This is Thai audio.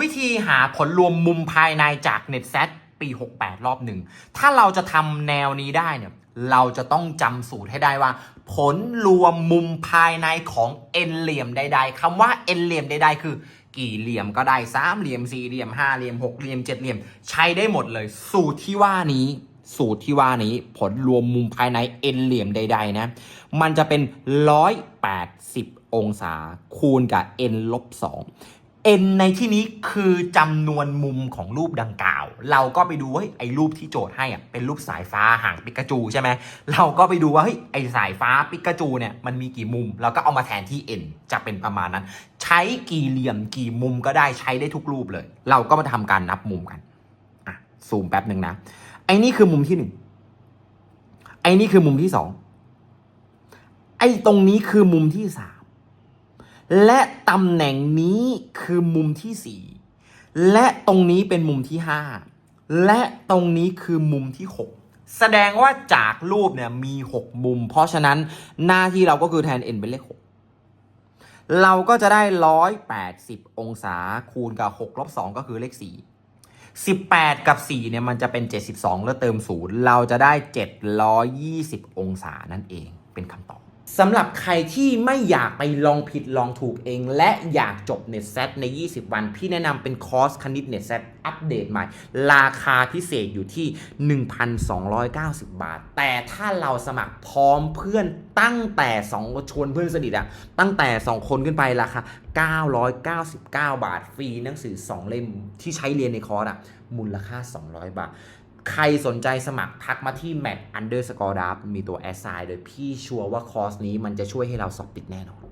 วิธีหาผลรวมมุมภายในจาก n e t s e t ปี 68 รอบหนึ่ง ถ้าเราจะทำแนวนี้ได้เนี่ย เราจะต้องจำสูตรให้ได้ว่า ผลรวมมุมภายในของ n เหลี่ยมใด ๆคำว่า n เหลี่ยมใด ๆ คือกี่เหลี่ยมก็ได้สามเหลี่ยมสี่เหลี่ยมห้าเหลี่ยมหกเหลี่ยมเจ็ดเหลี่ยม ใช้ได้หมดเลย สูตรที่ว่านี้ สูตรที่ว่านี้ ผลรวมมุมภายใน n เหลี่ยมใด ๆ นะ มันจะเป็น 180 องศาคูณกับ n ลบ2 n ในที่นี้คือจำนวนมุมของรูปดังกล่าว เราก็ไปดูว่าไอ้รูปที่โจทย์ให้อะเป็นรูปสายฟ้าห่างปิกาจูใช่ไหมเราก็ไปดูว่าเฮ้ยไอ้สายฟ้าปิกาจูเนี่ยมันมีกี่มุมเราก็เอามาแทนที่ n จะเป็นประมาณนั้น ใช้กี่เหลี่ยมกี่มุมก็ได้ใช้ได้ทุกรูปเลย เราก็มาทำการนับมุมกันอะซูมแป๊บหนึ่งนะไอ้นี่คือมุมที่หนึ่งไอ้นี่คือมุมที่สองไอ้ตรงนี้คือมุมที่สาม และตำแหน่งนี้คือมุมที่สี่และตรงนี้เป็นมุมที่ห้าและตรงนี้คือมุมที่หกแสดงว่าจากรูปเนี่ยมีหกมุม เพราะฉะนั้นหน้าที่เราก็คือแทน n เป็นเลขหกเราก็จะได้ 180 องศาคูณกับ6ลบ2ก็คือเลข 4 18 กับ 4 เนี่ย มันจะเป็น 72 แล้วเติม 0 เราจะได้ 720 องศานั่นเองเป็นคำตอบ สำหรับใครที่ไม่อยากไปลองผิดลองถูกเอง และอยากจบ n e t s e t ใน 20 วัน พี่แนะนำเป็นคอร์สคณิต n e t s e t อัปเดตใหม่ ราคาพิเศษอยู่ที่ 1,290 บาท แต่ถ้าเราสมัครพร้อมเพื่อนตั้งแต่ 2 ชวนเพื่อนสนิทอะตั้งแต่ 2 คนขึ้นไปราคา 999 บาท ฟรีหนังสือ 2 เล่มที่ใช้เรียนในคอร์สอะมูลค่า 200 บาท ใครสนใจสมัครทักมาที่ m a t Underscore d a r มีตัว s i โดยพี่ชัวร์ว่าคอร์สนี้มันจะช่วยให้เราสอบติดแน่นอน